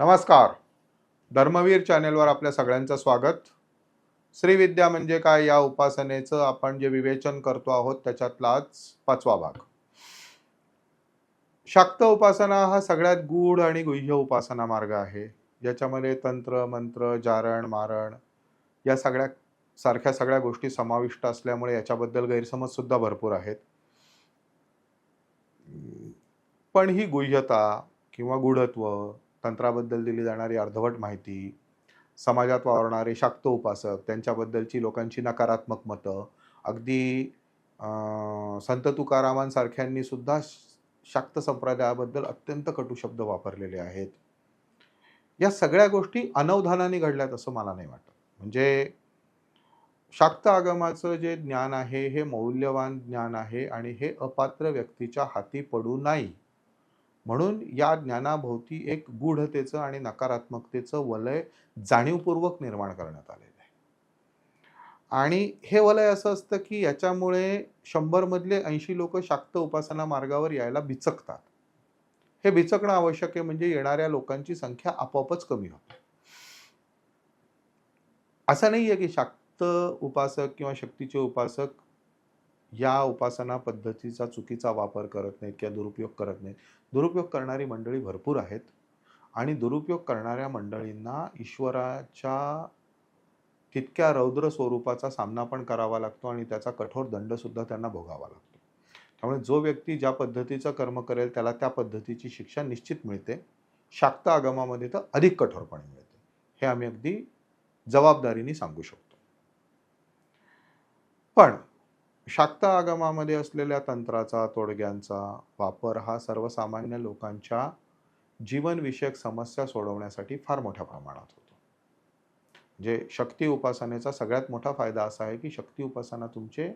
नमस्कार. धर्मवीर चॅनेलवर आपल्या सगळ्यांचं स्वागत. श्रीविद्या म्हणजे काय या उपासनेचं आपण जे विवेचन करतो आहोत त्याच्यातलाच पाचवा भाग. शाक्त उपासना हा सगळ्यात गूढ आणि गुह्य उपासना मार्ग आहे. ज्याच्यामध्ये तंत्र मंत्र जारण मारण या सगळ्या सारख्या सगळ्या गोष्टी समाविष्ट असल्यामुळे याच्याबद्दल गैरसमज सुद्धा भरपूर आहेत. पण ही गुह्यता किंवा गूढत्व तंत्राबद्दल दिली जाणारी अर्धवट माहिती समाजात वावरणारे शाक्त उपासक त्यांच्याबद्दलची लोकांची नकारात्मक मतं अगदी संत तुकारामांसारख्यांनी सुद्धा शाक्त संप्रदायाबद्दल अत्यंत कटू शब्द वापरलेले आहेत. या सगळ्या गोष्टी अनवधानाने घडल्यात असं मला नाही वाटत. म्हणजे शाक्त आगमाचं जे ज्ञान आहे हे मौल्यवान ज्ञान आहे आणि हे अपात्र व्यक्तीच्या हाती पडू नाही. म्हणून या ज्ञानाभोवती एक गूढतेचं आणि नकारात्मकतेचं वलय जाणीवपूर्वक निर्माण करण्यात आलेलं आहे. आणि हे वलय असं असतं की याच्यामुळे शंभर मधले ऐंशी लोक शाक्त उपासना मार्गावर यायला बिचकतात. हे बिचकणं आवश्यक आहे म्हणजे येणाऱ्या लोकांची संख्या आपोआपच कमी होते. असं नाही आहे की शाक्त उपासक किंवा शक्तीचे उपासक या उपासना पद्धतीचा चुकीचा वापर करत नाहीत किंवा दुरुपयोग करत नाहीत. दुरुपयोग करणारी मंडळी भरपूर आहेत. आणि दुरुपयोग करणाऱ्या मंडळींना ईश्वराच्या तितक्या रौद्र स्वरूपाचा सामना पण करावा लागतो आणि त्याचा कठोर दंडसुद्धा त्यांना भोगावा लागतो. त्यामुळे जो व्यक्ती ज्या पद्धतीचं कर्म करेल त्याला त्या पद्धतीची शिक्षा निश्चित मिळते. शाक्त आगमामध्ये तर अधिक कठोरपणे मिळते. हे आम्ही अगदी जबाबदारीने सांगू शकतो. पण शाक्त आगमामध्ये असलेल्या तंत्राचा तोडग्यांचा वापर हा सर्वसामान्य लोकांच्या जीवनविषयक समस्या सोडवण्यासाठी फार मोठ्या प्रमाणात होतो. म्हणजे शक्ती उपासनेचा सगळ्यात मोठा फायदा असा आहे की शक्ती उपासना तुमचे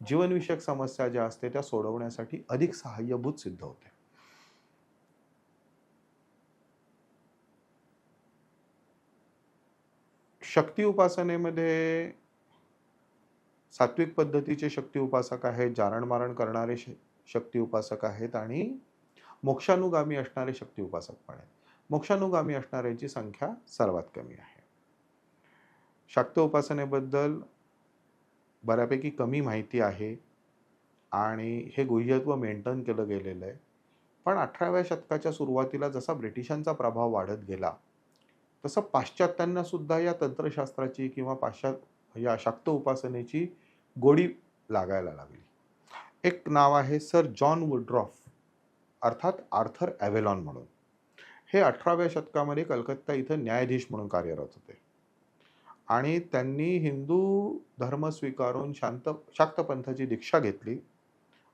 जीवनविषयक समस्या ज्या असते त्या सोडवण्यासाठी अधिक सहाय्यभूत सिद्ध होते. शक्ती उपासनेमध्ये सात्विक पद्धतीचे शक्ती उपासक आहेत जारणमारण करणारे श- शक्ती उपासक आहेत आणि मोक्षानुगामी असणारे शक्ती उपासक पण आहेत. मोक्षानुगामी असणाऱ्यांची संख्या सर्वात कमी आहे. शाक्त उपासनेबद्दल बऱ्यापैकी कमी माहिती आहे आणि हे गुह्यत्व मेंटेन केलं गेलेलं आहे. पण अठराव्या शतकाच्या सुरुवातीला जसा ब्रिटिशांचा प्रभाव वाढत गेला तसं पाश्चात्यांना सुद्धा या तंत्रशास्त्राची किंवा पाश्चात या शाक्त उपासनेची गोडी लागायला लागली. एक नाव आहे सर जॉन वुड्रॉफ अर्थात आर्थर ॲव्हेलॉन म्हणून. हे अठराव्या शतकामध्ये कलकत्ता इथं न्यायाधीश म्हणून कार्यरत होते. आणि त्यांनी हिंदू धर्म स्वीकारून शांत शाक्तपंथाची दीक्षा घेतली.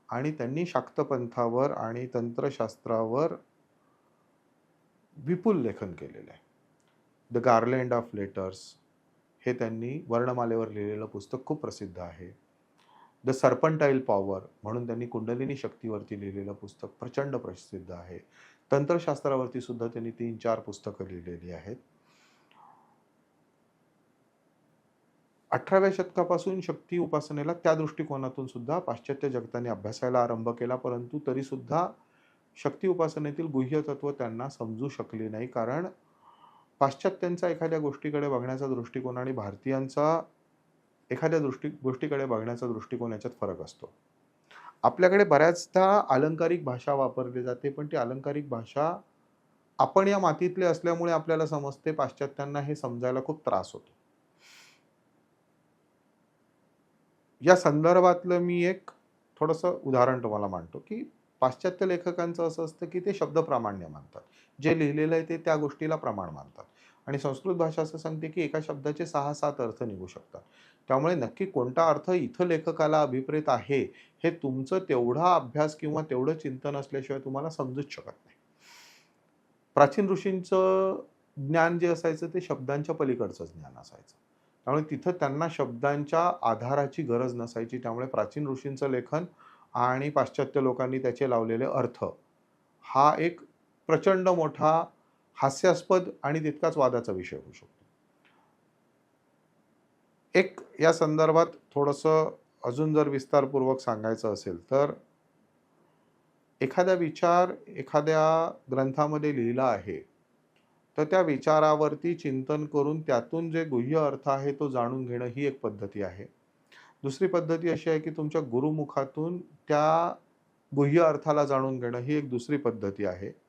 आणि त्यांनी शाक्तपंथावर आणि तंत्रशास्त्रावर विपुल लेखन केलेलं आहे. द गार्लँड ऑफ लेटर्स हे त्यांनी वर्णमालेवर लिहिलेलं पुस्तक खूप प्रसिद्ध आहे. द सर्पंटाईल पॉवर म्हणून त्यांनी कुंडलिनी शक्तीवरती लिहिलेलं पुस्तक प्रचंड प्रसिद्ध आहे. तंत्रशास्त्रावरती सुद्धा त्यांनी तीन चार पुस्तकं लिहिलेली आहेत. अठराव्या शतकापासून शक्ती उपासनेला त्या दृष्टिकोनातून सुद्धा पाश्चात्य जगताने अभ्यासायला आरंभ केला परंतु तरीसुद्धा शक्ती उपासनेतील गुह्य तत्व त्यांना समजू शकले नाही कारण पाश्चात्यांचा एखाद्या गोष्टीकडे बघण्याचा दृष्टिकोन आणि भारतीयांचा एखाद्या दृष्टी गोष्टीकडे बघण्याचा दृष्टिकोन याच्यात फरक असतो. आपल्याकडे बऱ्याचदा अलंकारिक भाषा वापरली जाते पण ती अलंकारिक भाषा आपण या मातीतले असल्यामुळे आपल्याला समजते पाश्चात्यांना हे समजायला खूप त्रास होतो. या संदर्भातलं मी एक थोडंसं उदाहरण तुम्हाला मांडतो की पाश्चात्य लेखकांचं असं असतं की ते शब्द प्रामाण्य मानतात. जे लिहिलेलं आहे ते त्या गोष्टीला प्रमाण मानतात. आणि संस्कृत भाषा असं सांगते की एका शब्दाचे सहा सात अर्थ निघू शकतात. त्यामुळे नक्की कोणता अर्थ इथं लेखकाला अभिप्रेत आहे हे तुमचं तेवढा अभ्यास किंवा तेवढं चिंतन असल्याशिवाय तुम्हाला समजूच शकत नाही. प्राचीन ऋषींचं ज्ञान जे असायचं ते शब्दांच्या पलीकडचं ज्ञान असायचं. त्यामुळे तिथं त्यांना शब्दांच्या आधाराची गरज नसायची. त्यामुळे प्राचीन ऋषींचं लेखन आणि पाश्चात्य लोकांनी त्याचे लावलेले अर्थ हा एक प्रचंड मोठा हास्यास्पद आणि तितकाच वादाचा विषय होऊ शकतो. एक या संदर्भात थोडंसं अजून जर विस्तारपूर्वक सांगायचं असेल तर एखादा विचार एखाद्या ग्रंथामध्ये लिहिला आहे तर त्या विचारावरती चिंतन करून त्यातून जे गुह्य अर्थ आहे तो जाणून घेणं ही एक पद्धती आहे. दुसरी पद्धती अशी आहे की तुमच्या गुरुमुखातून त्या गुह्य अर्थाला जाणून घेणं ही एक दुसरी पद्धती आहे.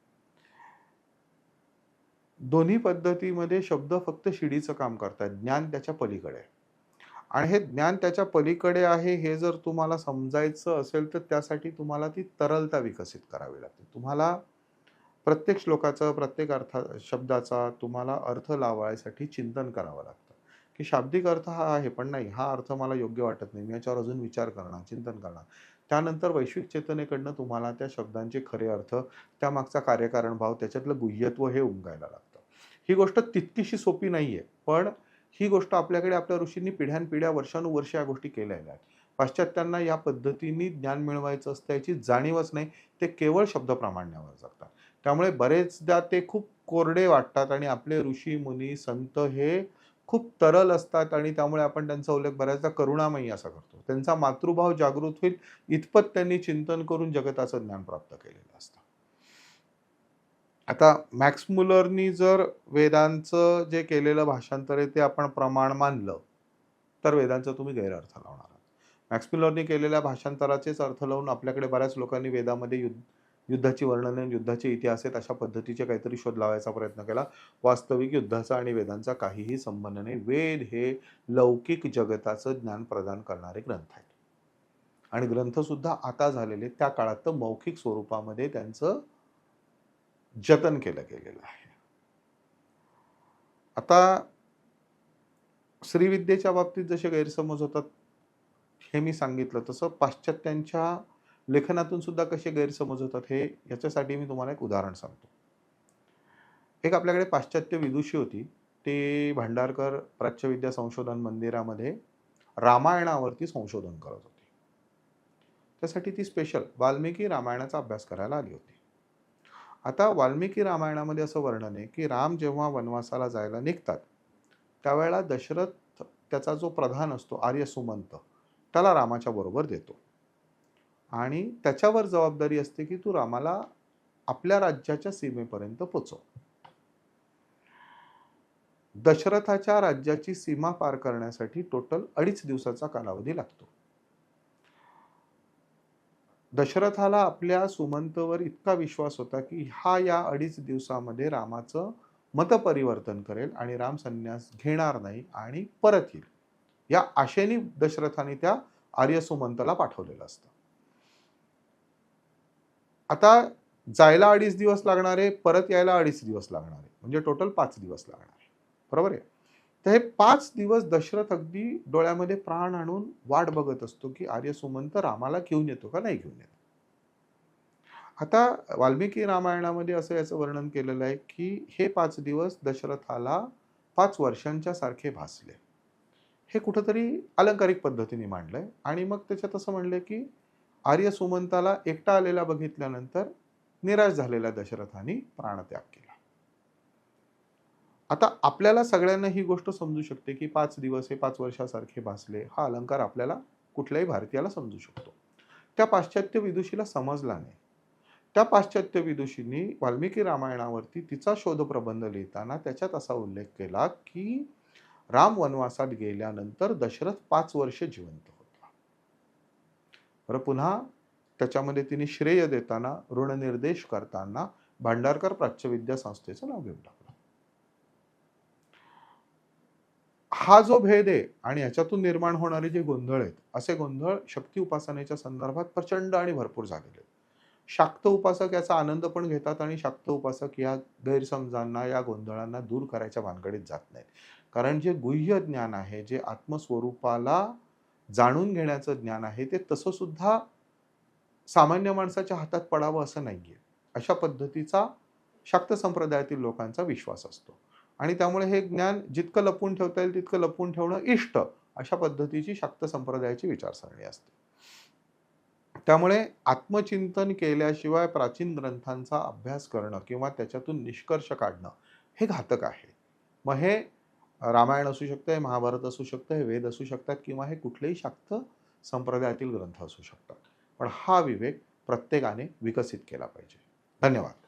दोन्ही पद्धतीमध्ये शब्द फक्त शिडीचं काम करतात. ज्ञान त्याच्या पलीकडे. आहे. आणि हे ज्ञान त्याच्या पलीकडे आहे हे जर तुम्हाला समजायचं असेल तर त्यासाठी तुम्हाला ती तरलता विकसित करावी लागते. तुम्हाला प्रत्येक श्लोकाचं प्रत्येक अर्था शब्दाचा तुम्हाला अर्थ लावायसाठी चिंतन करावं लागतं. की शाब्दिक अर्थ हा आहे पण नाही हा अर्थ मला योग्य वाटत नाही. मी याच्यावर अजून विचार करणार चिंतन करणार. त्यानंतर वैश्विक चेतनेकडनं तुम्हाला त्या शब्दांचे खरे अर्थ त्यामागचा कार्यकारण भाव त्याच्यातलं गुह्यत्व हे उमगायला लागतं. ही गोष्ट तितकीशी सोपी नाही आहे पण ही गोष्ट आपल्याकडे आपल्या ऋषींनी पिढ्यानपिढ्या वर्षानुवर्ष या गोष्टी केलेल्या आहेत. पाश्चात्यांना या पद्धतीने ज्ञान मिळवायचं असतं याची जाणीवच नाही. ते केवळ शब्द प्रामाण्यावर जगतात. त्यामुळे बरेचदा ते खूप कोरडे वाटतात आणि आपले ऋषी मुनी संत हे खूप तरल असतात आणि त्यामुळे आपण त्यांचा उल्लेख बऱ्याचदा करुणामयी असा करतो. त्यांचा मातृभाव जागृत होईल इतपत त्यांनी चिंतन करून जगताचं ज्ञान प्राप्त केलेलं असतं. आता मॅक्स मुलरनी जर वेदांचं जे केलेलं भाषांतर आहे ते आपण प्रमाण मानलं तर वेदांचा तुम्ही गैरअर्थ लावणार आहात. मॅक्स मुलरनी केलेल्या भाषांतराचेच अर्थ लावून आपल्याकडे बऱ्याच लोकांनी वेदामध्ये युद्ध युद्धाची वर्णने युद्धाचे इतिहास आहेत अशा पद्धतीचे काहीतरी शोध लावायचा प्रयत्न केला. वास्तविक युद्धाचा आणि वेदांचा काहीही संबंध नाही. वेद हे लौकिक जगताचं ज्ञान प्रदान करणारे ग्रंथ आहेत. आणि ग्रंथसुद्धा आता झालेले त्या काळात तर मौखिक स्वरूपामध्ये त्यांचं जतन केलं गेलेलं आहे. आता श्रीविद्येच्या बाबतीत जसे गैरसमज होतात हे मी सांगितलं तसं पाश्चात्यांच्या लेखनातून सुद्धा कसे गैरसमज होतात हे याच्यासाठी मी तुम्हाला एक उदाहरण सांगतो. एक आपल्याकडे पाश्चात्य विदुषी होती. ती भांडारकर प्राच्यविद्या संशोधन मंदिरामध्ये रामायणावरती संशोधन करत होती. त्यासाठी ती स्पेशल वाल्मिकी रामायणाचा अभ्यास करायला आली होती. आता वाल्मिकी रामायणामध्ये असं वर्णन आहे की राम जेव्हा वनवासाला जायला निघतात त्यावेळेला दशरथ त्याचा जो प्रधान असतो आर्य सुमंत त्याला रामाच्या बरोबर देतो. आणि त्याच्यावर जबाबदारी असते की तू रामाला आपल्या राज्याच्या सीमेपर्यंत पोचव. दशरथाच्या राज्याची सीमा पार करण्यासाठी टोटल अडीच दिवसाचा कालावधी लागतो. दशरथाला आपल्या सुमंतवर इतका विश्वास होता की हा या अडीच दिवसामध्ये रामाचं मतपरिवर्तन करेल आणि राम संन्यास घेणार नाही आणि परत येईल. या आशेने दशरथाने त्या आर्य सुमंतला पाठवलेलं असतं. आता जायला अडीच दिवस लागणारे परत यायला अडीच दिवस लागणारे म्हणजे टोटल पाच दिवस लागणारे. बरोबर आहे? तर हे पाच दिवस दशरथ अगदी डोळ्यामध्ये प्राण आणून वाट बघत असतो की आर्य सुमंत रामाला घेऊन येतो का नाही घेऊन येतो? आता वाल्मिकी रामायणामध्ये असं याचं वर्णन केलेलं आहे की हे पाच दिवस दशरथाला पाच वर्षांच्या सारखे भासले. हे कुठंतरी अलंकारिक पद्धतीने मांडलंय आणि मग त्याच्यात असं म्हणलंय की आर्य सुमंताला एकटा आलेला बघितल्यानंतर निराश झालेल्या दशरथाने प्राणत्याग केला. आता आपल्याला सगळ्यांना ही गोष्ट समजू शकते की पाच दिवस हे पाच वर्षासारखे भासले. हा अलंकार आपल्याला कुठल्याही भारतीयाला समजू शकतो. त्या पाश्चात्य विदुषीला समजला नाही. त्या पाश्चात्य विदुषींनी वाल्मिकी रामायणावरती तिचा शोधप्रबंध लिहिताना त्याच्यात असा उल्लेख केला की राम वनवासात गेल्यानंतर दशरथ पाच वर्ष जिवंत होता. बरं पुन्हा त्याच्यामध्ये तिने श्रेय देताना ऋणनिर्देश करताना भांडारकर प्राच्यविद्या संस्थेचं नाव घेऊन हा जो भेद आहे आणि याच्यातून निर्माण होणारे जे गोंधळ आहेत असे गोंधळ शक्ती उपासनेच्या संदर्भात प्रचंड आणि भरपूर झालेले आहेत. शाक्त उपासक याचा आनंद पण घेतात आणि शाक्त उपासक या गैरसमजांना या गोंधळांना दूर करायच्या भानगडीत जात नाहीत. कारण जे गुह्य ज्ञान आहे जे आत्मस्वरूपाला जाणून घेण्याचं ज्ञान आहे ते तसं सुद्धा सामान्य माणसाच्या हातात पडावं असं नाही आहे अशा पद्धतीचा शाक्त संप्रदायातील लोकांचा विश्वास असतो. आणि त्यामुळे हे ज्ञान जितकं लपून ठेवता येईल तितकं लपून ठेवणं इष्ट अशा पद्धतीची शाक्त संप्रदायाची विचारसरणी असते. त्यामुळे आत्मचिंतन केल्याशिवाय प्राचीन ग्रंथांचा अभ्यास करणं किंवा त्याच्यातून निष्कर्ष काढणं हे घातक आहे. मग हे रामायण असू शकतं हे महाभारत असू शकतं हे वेद असू शकतात किंवा हे कुठलेही शाक्त संप्रदायातील ग्रंथ असू शकतात. पण हा विवेक प्रत्येकाने विकसित केला पाहिजे. धन्यवाद.